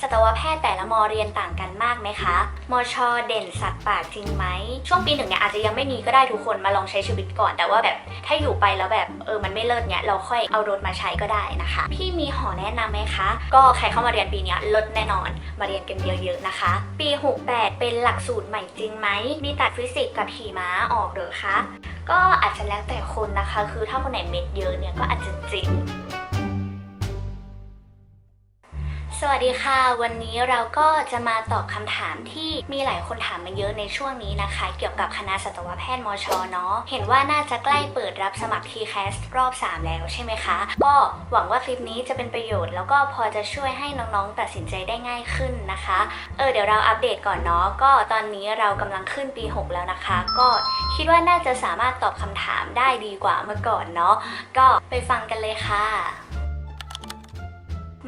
สัตวแพทย์แต่ละมอเรียนต่างกันมากไหมคะ มอชอเด่นสัตว์ป่าจริงไหม ช่วงปีหนึ่งเนี่ยอาจจะยังไม่มีก็ได้ทุกคนมาลองใช้ชีวิตก่อน แต่ว่าแบบถ้าอยู่ไปแล้วแบบเออมันไม่เลิศเนี่ยเราค่อยเอารถมาใช้ก็ได้นะคะ พี่มีหอแนะนำไหมคะ ก็ใครเข้ามาเรียนปีเนี้ยลดแน่นอนมาเรียนกันเยอะๆนะคะ ปี 68 เป็นหลักสูตรใหม่จริงไหมมีตัดฟิสิกส์กับขี่ม้าออกหรือคะ ก็อาจจะแล้วแต่คนนะคะ คือถ้าคนไหนเม็ดเยอะเนี่ยก็อาจจะจริง สวัสดีค่ะ วันนี้เราก็จะมาตอบคำถามที่มีหลายคนถามมาเยอะในช่วงนี้นะคะ เกี่ยวกับคณะสัตวแพทย์มชเนาะเห็นว่าน่าจะใกล้เปิดรับสมัคร TCAS รอบ 3 แล้วใช่ไหมคะ ก็หวังว่าคลิปนี้จะเป็นประโยชน์ แล้วก็พอจะช่วยให้น้องๆ ตัดสินใจได้ง่ายขึ้นนะคะเออเดี๋ยวเราอัปเดตก่อนเนาะก็ตอนนี้เรากำลังขึ้นปี 6 แล้วนะคะ ก็คิดว่าน่าจะสามารถตอบคำถามได้ดีกว่าเมื่อก่อนเนาะก็ไปฟังกันเลยค่ะ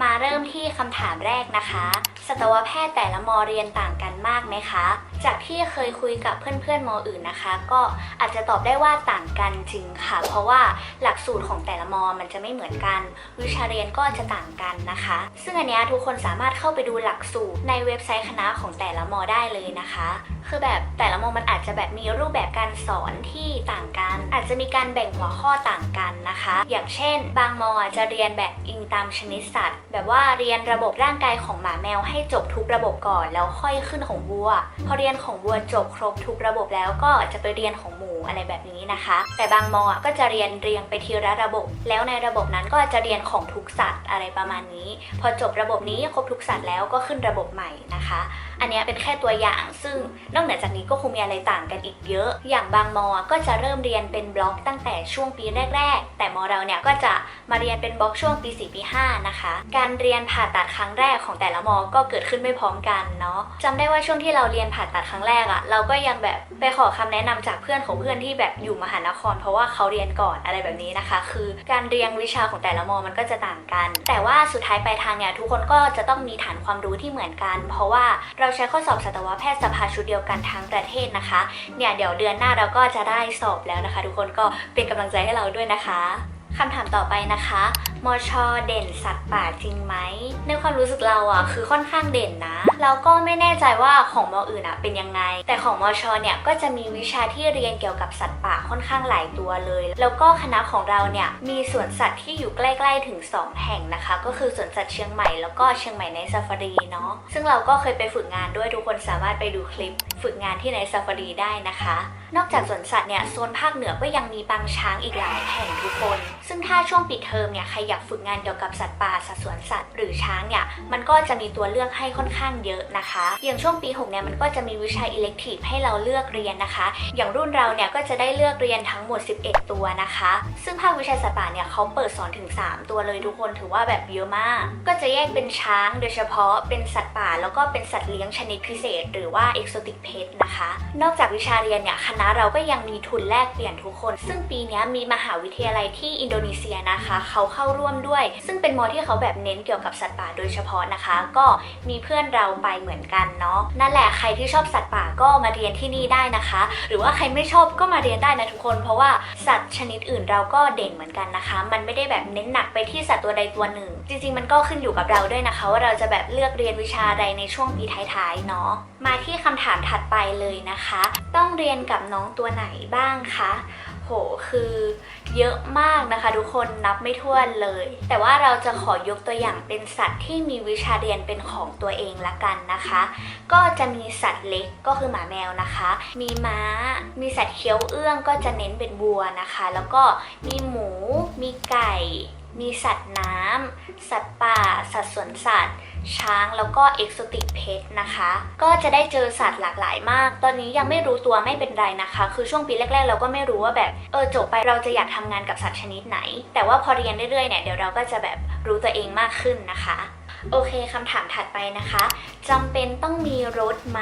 มาเริ่มที่คำถามแรกนะคะ สัตวแพทย์แต่ละมอเรียนต่างกันมากไหมคะ จากที่เคยคุยกับเพื่อนๆมออื่นนะคะ ก็อาจจะตอบได้ว่าต่างกันจริงค่ะ เพราะว่าหลักสูตรของแต่ละมอมันจะไม่เหมือนกัน วิชาเรียนก็จะต่างกันนะคะ ซึ่งอันนี้ทุกคนสามารถเข้าไปดูหลักสูตรในเว็บไซต์คณะของแต่ละมอได้เลยนะคะ คือแบบแต่ละมอมันอาจจะแบบมีรูปแบบการสอนที่ต่างกัน อาจจะมีการแบ่งหัวข้อต่างกันนะคะ อย่างเช่น บางมอจะเรียนแบบอิงตามชนิดสัตว์ แบบว่าเรียนระบบร่างกายของหมาแมวให้จบทุกระบบก่อนแล้วค่อยขึ้นของวัวพอเรียนียนของวัวจบครบทุกระบบแล้วก็จะไปเรียนของหมูอะไรแบบนี้นะคะ แต่บางมอก็จะเรียนเรียงไปทีละระบบ แล้วในระบบนั้นก็จะเรียนของทุกสัตว์อะไรประมาณนี้ พอจบระบบนี้ครบทุกสัตว์แล้วก็ขึ้นระบบใหม่นะคะ อันนี้เป็นแค่ตัวอย่าง ซึ่งนอกเหนือจากนี้ก็คงมีอะไรต่างกันอีกเยอะ อย่างบางมอ ก็จะเริ่มเรียนเป็นบล็อกตั้งแต่ช่วงปีแรก ๆ แต่มอเราเนี่ยก็จะมาเรียนเป็นบล็อกช่วงปี4ปี5นะคะ การเรียนผ่าตัดครั้งแรกของแต่ละมอ ก็เกิดขึ้นไม่พร้อมกันเนาะจำได้ว่าช่วงที่เราเรียนผ่าตัดครั้งแรกอะเราก็ยังแบบไปขอคำแนะนำจากเพื่อนของเพื่อนที่แบบอยู่มหานคร เพราะว่าเขาเรียนก่อนอะไรแบบนี้นะคะ คือการเรียนวิชาของแต่ละมอมันก็จะต่างกัน แต่ว่าสุดท้ายปลายทางเนี่ยทุกคนก็จะต้องมีฐานความรู้ที่เหมือนกัน เพราะว่าเราราใช้ข้อสอบสัตวแพทย์สภาชุดเดียวกันทั้งประเทศนะคะ เนี่ยเดี๋ยวเดือนหน้าเราก็จะได้สอบแล้วนะคะ ทุกคนก็เป็นกำลังใจให้เราด้วยนะคะคำถามต่อไปนะคะมอชเด่นสัตว์ป่าจริงไหม ในความรู้สึกเราอะคือค่อนข้างเด่นนะเราก็ไม่แน่ใจว่าของมออื่นอะเป็นยังไง แต่ของมอชเนี่ยก็จะมีวิชาที่เรียนเกี่ยวกับสัตว์ป่าค่อนข้างหลายตัวเลย แล้วก็คณะของเราเนี่ยมีสวนสัตว์ที่อยู่ใกล้ๆถึง 2 แห่งนะคะ ก็คือสวนสัตว์เชียงใหม่แล้วก็เชียงใหม่ในซาฟารีเนาะ ซึ่งเราก็เคยไปฝึกงานด้วยทุกคนสามารถไปดูคลิป ฝึกงานที่ในซาฟารีได้นะคะ นอกจากสวนสัตว์เนี่ยโซนภาคเหนือก็ยังมีปางช้างอีกหลายแห่งทุกคน ซึ่งถ้าช่วงปิดเทอมเนี่ยใครอยากฝึกงานเกี่ยวกับสัตว์ป่าสัตว์สวนสัตว์หรือช้างเนี่ยมันก็จะมีตัวเลือกให้ค่อนข้างเยอะนะคะ อย่างช่วงปี6เนี่ยมันก็จะมีวิชาอิเล็กทีฟให้เราเลือกเรียนนะคะ อย่างรุ่นเราเนี่ยก็จะได้เลือกเรียนทั้งหมด 11 ตัวนะคะ ซึ่งภาควิชาสัตว์ป่าเนี่ยเขาเปิดสอนถึง 3 ตัวเลยทุกคนถือว่าแบบเยอะมาก ก็จะแยกเป็นช้างโดยเฉพาะเป็นสัตว์ป่า แล้วก็เป็นสัตว์เลี้ยงชนิดพิเศษ หรือว่า exotic pet นะคะ นอกจากวิชาเรียนเนี่ยคณะเราก็ยังมีทุนแลกเปลี่ยนทุกคน ซึ่งปีนี้มีมหาวิทยาลัยที่อินโดนีเซียนะคะ เขาเข้าร่วมด้วย ซึ่งเป็นมอที่เขาแบบเน้นเกี่ยวกับสัตว์ป่าโดยเฉพาะนะคะ ก็มีเพื่อนเราไปเหมือนกันเนาะนั่นแหละใครที่ชอบสัตว์ป่าก็มาเรียนที่นี่ได้นะคะ หรือว่าใครไม่ชอบก็มาเรียนได้นะทุกคน เพราะว่าสัตว์ชนิดอื่นเราก็เด่นเหมือนกันนะคะ มันไม่ได้แบบเน้นหนักไปที่สัตว์ตัวใดตัวหนึ่ง จริงๆมันก็ขึ้นอยู่กับเราด้วยนะคะ ว่าเราจะแบบเลือกเรียนวิชาใดในช่วงปีท้ายๆเนาะมาที่คำถามถัดไปเลยนะคะ ต้องเรียนกับน้องตัวไหนบ้างคะ โหคือเยอะมากนะคะทุกคนนับไม่ถ้วนเลย แต่ว่าเราจะขอยกตัวอย่างเป็นสัตว์ที่มีวิชาเรียนเป็นของตัวเองละกันนะคะ ก็จะมีสัตว์เล็กก็คือหมาแมวนะคะ มีม้า มีสัตว์เคี้ยวเอื้องก็จะเน้นเป็นวัวนะคะ แล้วก็มีหมู มีไก่ มีสัตว์น้ำสัตว์ป่า สัตว์สวนสัตว์ ช้างแล้วก็เอกซติกเพชนะคะ ก็จะได้เจอสัตว์หลากหลายมาก ตอนนี้ยังไม่รู้ตัวไม่เป็นไรนะคะ คือช่วงปีแรก ๆ เราก็ไม่รู้ว่าแบบเออจบไปเราจะอยากทำงานกับสัตว์ชนิดไหน แต่ว่าพอเรียนเรื่อยๆเนี่ยเดี๋ยวเราก็จะแบบรู้ตัวเองมากขึ้นนะคะ โอเคคำถามถัดไปนะคะจำเป็นต้องมีรถไหม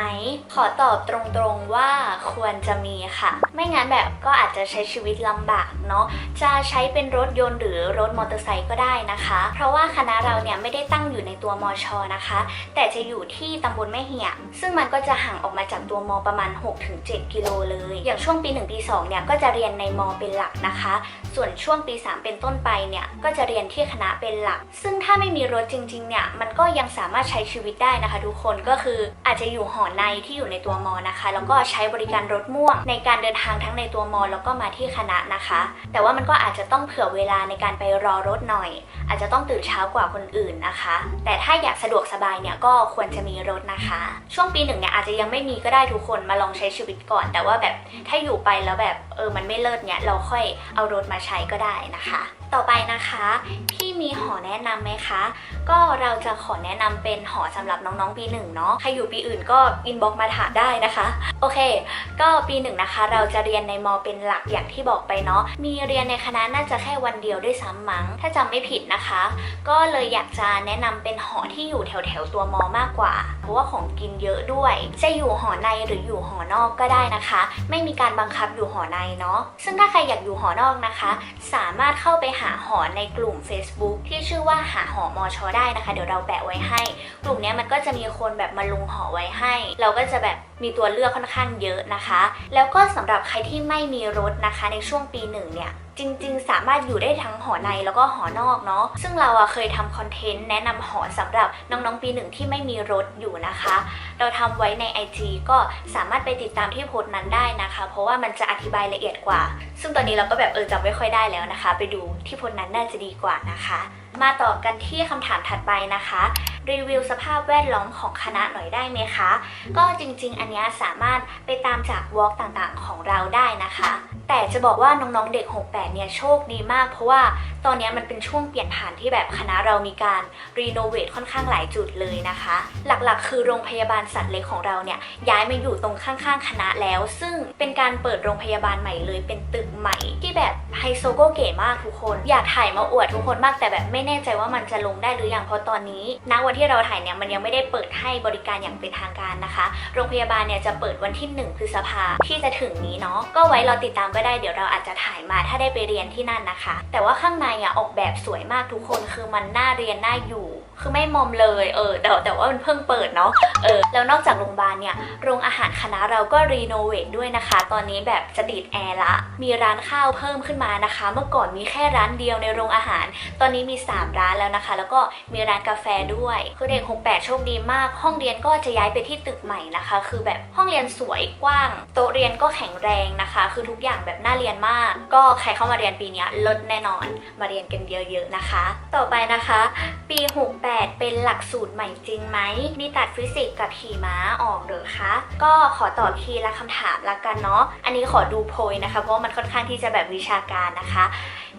ขอตอบตรงๆว่าควรจะมีค่ะ ไม่งั้นแบบก็อาจจะใช้ชีวิตลำบากเนาะจะใช้เป็นรถยนต์หรือรถมอเตอร์ไซค์ก็ได้นะคะ เพราะว่าคณะเราเนี่ยไม่ได้ตั้งอยู่ในตัวมอชอนะคะ แต่จะอยู่ที่ตำบลแม่เหี่ยซึ่งมันก็จะห่างออกมาจากตัวมอประมาณ 6-7 กิโลเลย อย่างช่วงปี 1 ปี 2 เนี่ยก็จะเรียนในมอเป็นหลักนะคะ ส่วนช่วงปี 3 เป็นต้นไปเนี่ยก็จะเรียนที่คณะเป็นหลัก ซึ่งถ้าไม่มีรถจริงๆเนี่ยมันก็ยังสามารถใช้ชีวิตได้นะคะ ทุกคนก็คืออาจจะอยู่หอในที่อยู่ในตัวมอนะคะ แล้วก็ใช้บริการรถม่วงในการเดินทางทั้งในตัวมอ แล้วก็มาที่คณะนะคะ แต่ว่ามันก็อาจจะต้องเผื่อเวลาในการไปรอรถหน่อย อาจจะต้องตื่นเช้ากว่าคนอื่นนะคะ แต่ถ้าอยากสะดวกสบายเนี่ยก็ควรจะมีรถนะคะ ช่วงปีหนึ่งเนี่ยอาจจะยังไม่มีก็ได้ทุกคนมาลองใช้ชีวิตก่อน แต่ว่าแบบถ้าอยู่ไปแล้วแบบเออมันไม่เลิศเนี่ยเราค่อยเอารถมาใช้ก็ได้นะคะ ต่อไปนะคะพี่มีหอแนะนำไหมคะ ก็เราจะขอแนะนำเป็นหอสำหรับน้องๆปีหนึ่งเนาะใครอยู่ปีอื่นก็อินบ็อกมาถามได้นะคะ โอเค ก็ปีหนึ่งนะคะ เราจะเรียนในมอเป็นหลักอย่างที่บอกไปเนาะมีเรียนในคณะน่าจะแค่วันเดียวด้วยซ้ำมั้ง ถ้าจำไม่ผิดนะคะ ก็เลยอยากจะแนะนำเป็นหอที่อยู่แถวๆตัวมอมากกว่า เพราะว่าของกินเยอะด้วย จะอยู่หอในหรืออยู่หอนอกก็ได้นะคะ ไม่มีการบังคับอยู่หอในเนาะซึ่งถ้าใครอยากอยู่หอนอกนะคะ สามารถเข้าไปหาหอในกลุ่ม Facebook ที่ชื่อว่าหาหอมอชอได้นะคะ เดี๋ยวเราแปะไว้ให้ กลุ่มนี้มันก็จะมีคนแบบมาลงหอไว้ให้ เราก็จะแบบมีตัวเลือกค่อนข้างเยอะนะคะ แล้วก็สำหรับใครที่ไม่มีรถนะคะในช่วงปีหนึ่งเนี่ย จริงๆ สามารถอยู่ได้ทั้งหอในแล้วก็หอนอกเนาะซึ่งเราอะเคยทำคอนเทนต์แนะนำหอสำหรับน้องๆปีหนึ่งที่ไม่มีรถอยู่นะคะ เราทำไว้ใน IG ก็สามารถไปติดตามที่โพสต์นั้นได้นะคะ เพราะว่ามันจะอธิบายละเอียดกว่า ซึ่งตอนนี้เราก็แบบเออจำไม่ค่อยได้แล้วนะคะ ไปดูที่โพสต์นั้นน่าจะดีกว่านะคะ มาต่อกันที่คำถามถัดไปนะคะ รีวิวสภาพแวดล้อมของคณะหน่อยได้ไหมคะ ก็จริงๆ อันนี้สามารถไปตามจากวอล์กต่างๆ ของเราได้นะคะ แต่จะบอกว่าน้องๆ เด็ก 68 เนี่ยโชคดีมาก เพราะว่าตอนนี้มันเป็นช่วงเปลี่ยนผ่านที่แบบคณะเรามีการรีโนเวทค่อนข้างหลายจุดเลยนะคะ หลักๆ คือโรงพยาบาลสัตว์เล็กของเราเนี่ยย้ายมาอยู่ตรงข้างๆ คณะแล้ว ซึ่งเป็นการเปิดโรงพยาบาลใหม่เลย เป็นตึกใหม่ที่แบบไฮโซโกเก๋มากทุกคน อยากถ่ายมาอวดทุกคนมากแต่แบบไม่แน่ใจว่ามันจะลงได้หรือยังเพราะตอนนี้ณวันที่เราถ่ายเนี่ยมันยังไม่ได้เปิดให้บริการอย่างเป็นทางการนะคะ โรงพยาบาลเนี่ยจะเปิดวันที่ 1 พฤษภาที่จะถึงนี้เนาะก็ไว้เราติดตามก็ได้เดี๋ยวเราอาจจะถ่ายมาถ้าได้ไปเรียนที่นั่นนะคะ แต่ว่าข้างในอะออกแบบสวยมากทุกคนคือมันน่าเรียนน่าอยู่ คือไม่มอมเลยเออแต่แต่ว่ามันเพิ่งเปิดเนาะเออแล้วนอกจากโรงพยาบาลเนี่ยโรงอาหารคณะเราก็รีโนเวทด้วยนะคะ ตอนนี้แบบจะติดแอร์ละ มีร้านข้าวเพิ่มขึ้นมานะคะ เมื่อก่อนมีแค่ร้านเดียวในโรงอาหาร ตอนนี้มี 3 ร้านแล้วนะคะ แล้วก็มีร้านกาแฟด้วยคือเด็ก68โชคดีมาก ห้องเรียนก็จะย้ายไปที่ตึกใหม่นะคะ คือแบบห้องเรียนสวยกว้าง โต๊ะเรียนก็แข็งแรงนะคะ คือทุกอย่างแบบน่าเรียนมาก ก็ใครเข้ามาเรียนปีนี้ลดแน่นอน มาเรียนกันเยอะๆนะคะ ต่อไปนะคะ ปี 68เป็นหลักสูตรใหม่จริงไหม มีตัดฟิสิกส์กับขี่ม้าออกหรือคะ ก็ขอตอบทีละคำถามละกันเนาะ อันนี้ขอดูโพยนะคะ เพราะว่ามันค่อนข้างที่จะแบบวิชาการนะคะ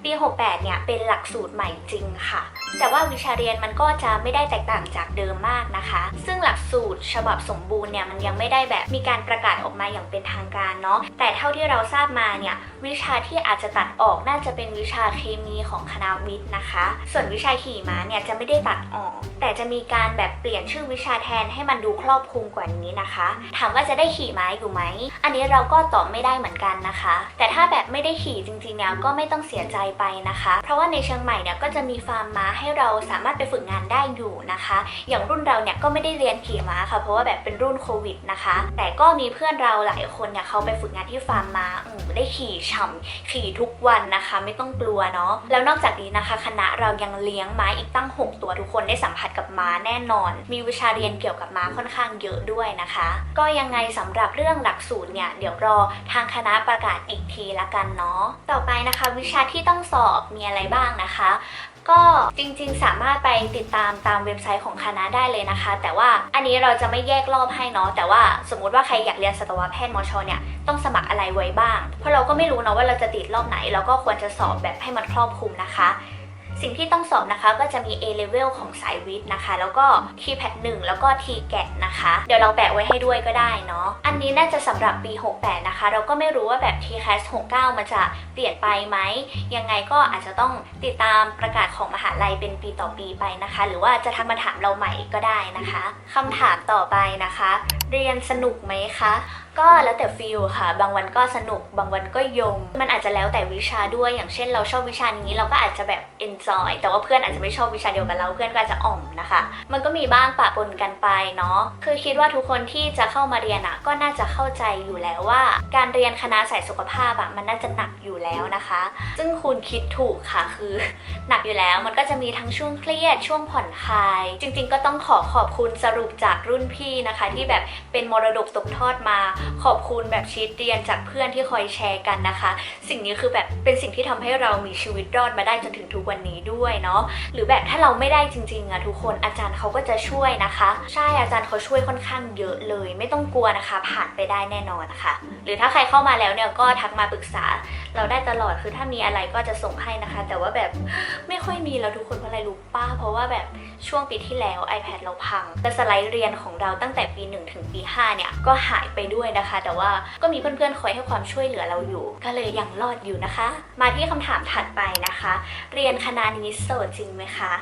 ปี 68 เนี่ยเป็นหลักสูตรใหม่จริงค่ะ แต่ว่าวิชาเรียนมันก็จะไม่ได้แตกต่างจากเดิมมากนะคะ ซึ่งหลักสูตรฉบับสมบูรณ์เนี่ยมันยังไม่ได้แบบมีการประกาศออกมาอย่างเป็นทางการเนาะ แต่เท่าที่เราทราบมาเนี่ยวิชาที่อาจจะตัดออกน่าจะเป็นวิชาเคมีของคณะวิทย์นะคะ ส่วนวิชาขี่ม้าเนี่ยจะไม่ได้ตัดออก แต่จะมีการแบบเปลี่ยนชื่อวิชาแทนให้มันดูครอบคลุมกว่านี้นะคะ ถามว่าจะได้ขี่ม้าอยู่ไหม อันนี้เราก็ตอบไม่ได้เหมือนกันนะคะ แต่ถ้าแบบไม่ได้ขี่จริงๆเนี่ยก็ไม่ต้องเสียใจไปนะคะ เพราะว่าในเชียงใหม่เนี่ยก็จะมีฟาร์มม้าให้เราสามารถไปฝึกงานได้อยู่นะคะ อย่างรุ่นเราเนี่ยก็ไม่ได้เรียนขี่ม้าค่ะ เพราะว่าแบบเป็นรุ่นโควิดนะคะ แต่ก็มีเพื่อนเราหลายคนเนี่ยเขาไปฝึกงานที่ฟาร์มม้าได้ขี่ฉ่ำขี่ทุกวันนะคะ ไม่ต้องกลัวเนาะแล้วนอกจากนี้นะคะ คณะเรายังเลี้ยงม้าอีกตั้ง 6 ตัวทุกคนได้สัมผัสกับม้าแน่นอน มีวิชาเรียนเกี่ยวกับม้าค่อนข้างเยอะด้วยนะคะ ก็ยังไงสำหรับเรื่องหลักสูตรเนี่ยเดี๋ยวรอทางคณะประกาศอีกทีละกันเนาะต่อไปนะคะ วิชาที่ต้องสอบมีอะไรบ้างนะคะ ก็จริงๆ สามารถไปติดตามตามเว็บไซต์ของคณะได้เลยนะคะ แต่ว่าอันนี้เราจะไม่แยกรอบให้เนาะแต่ว่าสมมุติว่าใครอยากเรียนสัตวแพทย์มชเนี่ยต้องสมัครอะไรไว้บ้าง เพราะเราก็ไม่รู้เนาะว่าเราจะติดรอบไหน เราก็ควรจะสอบแบบให้มันครอบคลุมนะคะ สิ่งที่ต้องสอบนะคะก็จะมี A level ของสายวิทย์นะคะ แล้วก็ T PAT 1แล้วก็ T GAT นะคะ เดี๋ยวเราแปะไว้ให้ด้วยก็ได้เนาะ อันนี้น่าจะสำหรับปี 68 นะคะ เราก็ไม่รู้ว่าแบบ T CAS 69 มันจะเปลี่ยนไปไหม ยังไงก็อาจจะต้องติดตามประกาศของมหาลัยเป็นปีต่อปีไปนะคะ หรือว่าจะทักมาถามเราใหม่ก็ได้นะคะคำถามต่อไปนะคะ เรียนสนุกไหมคะ ก็แล้วแต่ฟิลค่ะ บางวันก็สนุก บางวันก็ยงมันอาจจะแล้วแต่วิชาด้วย อย่างเช่น เราชอบวิชานี้เราก็อาจจะแบบ enjoy แต่ว่าเพื่อนอาจจะไม่ชอบวิชาเดียวกับเรา เพื่อนก็อาจจะอ่อมนะคะ มันก็มีบ้างปะปนกันไปเนาะ คือคิดว่าทุกคนที่จะเข้ามาเรียนอะก็น่าจะเข้าใจอยู่แล้วว่า การเรียนคณะสายสุขภาพอะมันน่าจะหนักอยู่แล้วนะคะ ซึ่งคุณคิดถูกค่ะ คือ หนักอยู่แล้ว มันก็จะมีทั้งช่วงเครียด ช่วงผ่อนคลาย จริง ๆ ก็ต้องขอขอบคุณสรุปจากรุ่นพี่นะคะ ที่แบบเป็นมรดกตกทอดมาขอบคุณแบบชีตเรียนจากเพื่อนที่คอยแชร์กันนะคะ สิ่งนี้คือแบบเป็นสิ่งที่ทำให้เรามีชีวิตรอดมาได้จนถึงทุกวันนี้ด้วยเนาะหรือแบบถ้าเราไม่ได้จริงๆอะทุกคนอาจารย์เขาก็จะช่วยนะคะ ใช่อาจารย์เขาช่วยค่อนข้างเยอะเลย ไม่ต้องกลัวนะคะ ผ่านไปได้แน่นอนนะคะหรือถ้าใครเข้ามาแล้วเนี่ยก็ทักมาปรึกษา เราได้ตลอดคือถ้ามีอะไรก็จะส่งให้นะคะ แต่ว่าแบบไม่ค่อยมีแล้วทุกคนเพราะอะไรรู้ป้าเพราะว่าแบบช่วงปีที่แล้ว iPad เราพังแต่สไลด์เรียนของเราตั้งแต่ปี 1 ถึงปี 5 เนี่ย ก็หายไปด้วยนะคะ แต่ว่าก็มีเพื่อนๆคอยให้ความช่วยเหลือเราอยู่ ก็เลยยังรอดอยู่นะคะ มาที่คำถามถัดไปนะคะ เรียนคณะนี้โสดจริงไหมคะ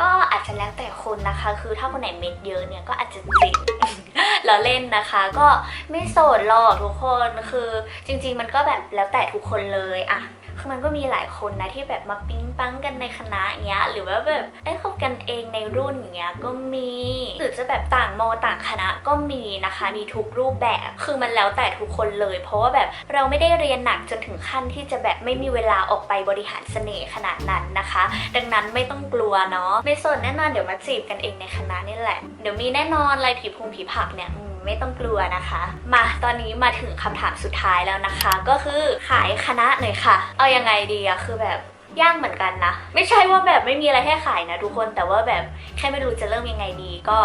ก็อาจจะแล้วแต่คนนะคะ คือถ้าคนไหนเม็ดเยอะเนี่ยก็อาจจะจริงเราเล่นนะคะ ก็ไม่โสดหรอกทุกคนคือจริง ๆ มันก็แบบแล้วแต่ทุกคนเลยอะ คือมันก็มีหลายคนนะที่แบบมาปิ๊งปังกันในคณะเงี้ย หรือว่าแบบเอ้ยคบกันเองในรุ่นอย่างเงี้ยก็มีหรือจะแบบต่างมอต่างคณะก็มีนะคะ มีทุกรูปแบบคือมันแล้วแต่ทุกคนเลย เพราะว่าแบบเราไม่ได้เรียนหนักจนถึงขั้นที่จะแบบไม่มีเวลาออกไปบริหารเสน่ห์ขนาดนั้นนะคะ ดังนั้นไม่ต้องกลัวเนาะไม่สนแน่นอนเดี๋ยวมาจีบกันเองในคณะนี่แหละ เดี๋ยวมีแน่นอนอะไรผีพุงผีผักเนี่ย ไม่ต้องกลัวนะคะ มาตอนนี้มาถึงคำถามสุดท้ายแล้วนะคะ ก็คือขายคณะหน่อยค่ะ เอายังไงดีอะคือแบบยากเหมือนกันนะ ไม่ใช่ว่าแบบไม่มีอะไรให้ขายนะทุกคนแต่ว่าแบบแค่ไม่รู้จะเริ่มยังไงดีก็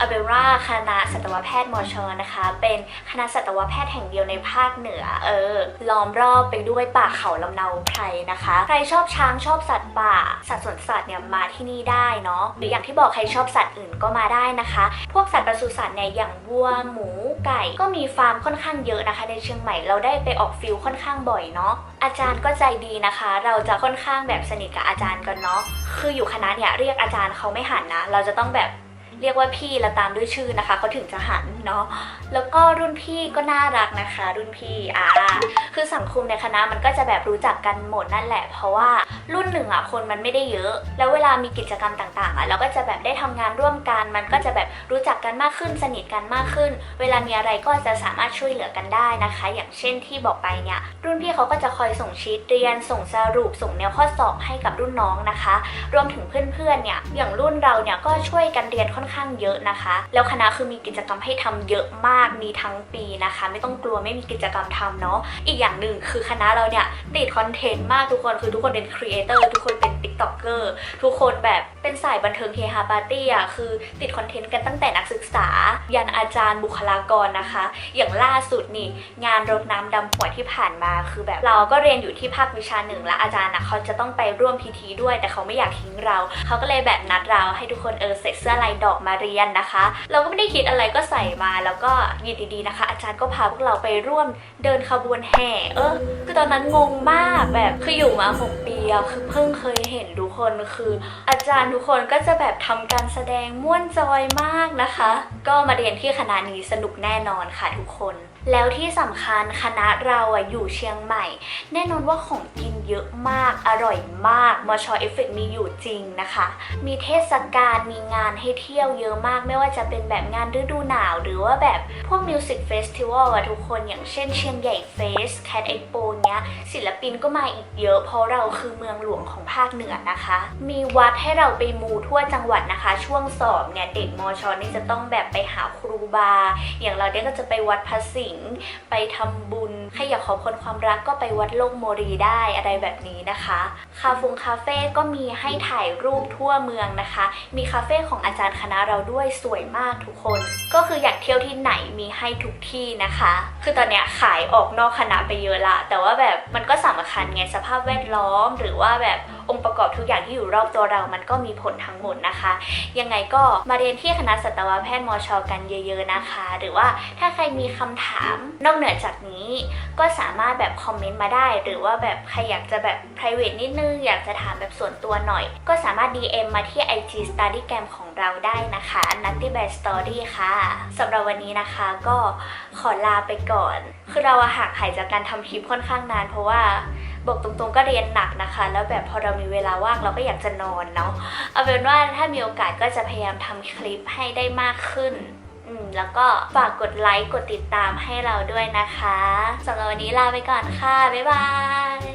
อเป็นว่าคณะสัตวแพทย์มชนะคะ เป็นคณะสัตวแพทย์แห่งเดียวในภาคเหนือ เออ ล้อมรอบไปด้วยป่าเขาลำเนาไพรนะคะ ใครชอบช้างชอบสัตว์ป่า สัตว์สวนสัตว์เนี่ยมาที่นี่ได้เนาะ หรืออย่างที่บอกใครชอบสัตว์อื่นก็มาได้นะคะ พวกสัตว์ปศุสัตว์เนี่ยอย่างวัวหมูไก่ก็มีฟาร์มค่อนข้างเยอะนะคะ ในเชียงใหม่เราได้ไปออกฟิลค่อนข้างบ่อยเนาะ อาจารย์ก็ใจดีนะคะ เราจะค่อนข้างแบบสนิทกับอาจารย์กันเนาะ คืออยู่คณะเนี่ยเรียกอาจารย์เขาไม่หันนะ เราจะต้องแบบ เรียกว่าพี่แล้วตามด้วยชื่อนะคะเขาถึงจะหันเนาะแล้วก็รุ่นพี่ก็น่ารักนะคะ รุ่นพี่อ่าคือสังคมในคณะมันก็จะแบบรู้จักกันหมดนั่นแหละ เพราะว่ารุ่นหนึ่งอะคนมันไม่ได้เยอะ แล้วเวลามีกิจกรรมต่างๆอะเราก็จะแบบได้ทำงานร่วมกัน มันก็จะแบบรู้จักกันมากขึ้นสนิทกันมากขึ้น เวลามีอะไรก็จะสามารถช่วยเหลือกันได้นะคะ อย่างเช่นที่บอกไปเนี่ยรุ่นพี่เขาก็จะคอยส่งชีตเรียน ส่งสรุปส่งแนวข้อสอบให้กับรุ่นน้องนะคะ รวมถึงเพื่อนๆเนี่ยอย่างรุ่นเราเนี่ยก็ช่วยกันเรียนค่อนข้างเยอะนะคะ แล้วคณะคือมีกิจกรรมให้ทำเยอะมากมีทั้งปีนะคะ ไม่ต้องกลัวไม่มีกิจกรรมทำเนาะอีกอย่างหนึ่งคือคณะเราเนี่ยติดคอนเทนต์มากทุกคนคือทุกคนเป็นครีเอเตอร์ทุกคนเป็น ต็อกเกอร์ทุกคนแบบเป็นสายบันเทิงเฮฮาปาร์ตี้อะคือติดคอนเทนต์กันตั้งแต่นักศึกษา ยันอาจารย์บุคลากรนะคะ อย่างล่าสุดนี่งานรดน้ำดำหัวที่ผ่านมาคือแบบเราก็เรียนอยู่ที่ภาควิชาหนึ่งและอาจารย์นะเขาจะต้องไปร่วมพิธีด้วย แต่เขาไม่อยากทิ้งเรา เขาก็เลยแบบนัดเราให้ทุกคนเออใส่เสื้อลายดอกมาเรียนนะคะ เราก็ไม่ได้คิดอะไรก็ใส่มาแล้วก็ยินดีๆนะคะ อาจารย์ก็พาพวกเราไปร่วมเดินขบวนแห่ เออ คือตอนนั้นงงมากแบบคืออยู่มาหกปีอะคือเพิ่งเคยเห็นทุกคนคือ อาจารย์ทุกคนก็จะแบบทำการแสดงม่วนจอยมากนะคะ ก็มาเรียนที่คณะนี้สนุกแน่นอนค่ะทุกคนแล้วที่สำคัญคณะเราอะอยู่เชียงใหม่ แน่นอนว่าของกินเยอะมาก อร่อยมากมอชอเอฟเฟกมีอยู่จริงนะคะ มีเทศกาลมีงานให้เที่ยวเยอะมาก ไม่ว่าจะเป็นแบบงานฤดูหนาว หรือว่าแบบพวกมิวสิกเฟสติวัลอะทุกคนอย่างเช่นเชียงใหญ่เฟสแคดไอโปเนี้ย ศิลปินก็มาอีกเยอะ เพราะเราคือเมืองหลวงของภาคเหนือนะคะ มีวัดให้เราไปมูทั่วจังหวัดนะคะ ช่วงสอบเนี่ยเด็กมอชอนี่จะต้องแบบไปหาครูบา อย่างเราเนี่ยก็จะไปวัดพระสิงหไปทำบุญ ใครอยากขอพรความรักก็ไปวัดโลกโมรีได้อะไรแบบนี้นะคะ คาเฟงคาเฟ่ก็มีให้ถ่ายรูปทั่วเมืองนะคะ มีคาเฟ่ของอาจารย์คณะเราด้วยสวยมากทุกคน ก็คืออยากเที่ยวที่ไหนมีให้ทุกที่นะคะ คือตอนเนี้ยขายออกนอกคณะไปเยอะละ แต่ว่าแบบมันก็สำคัญไงสภาพแวดล้อม หรือว่าแบบองค์ประกอบทุกอย่างที่อยู่รอบตัวเรา มันก็มีผลทั้งหมดนะคะ ยังไงก็มาเรียนที่คณะสัตวแพทย์มชกันเยอะ ๆนะคะ หรือว่าถ้าใครมีคำถามนอกเหนือจากนี้ก็สามารถแบบคอมเมนต์มาได้ หรือว่าแบบใครอยากจะแบบ private นิดนึง อยากจะถามแบบส่วนตัวหน่อย ก็สามารถ DM มาที่ IG Studygram ของเราได้นะคะ Nutty Bad Story ค่ะสำหรับวันนี้นะคะก็ขอลาไปก่อน คือเราห่างหายจากการทำคลิปค่อนข้างนาน เพราะว่าบอกตรงๆก็เรียนหนักนะคะ แล้วแบบพอเรามีเวลาว่างเราก็อยากจะนอนเนาะเอาเป็นว่าถ้ามีโอกาสก็จะพยายามทำคลิปให้ได้มากขึ้น แล้วก็ฝากกดไลค์กดติดตามให้เราด้วยนะคะสำหรับวันนี้ลาไปก่อนค่ะ บ๊ายบาย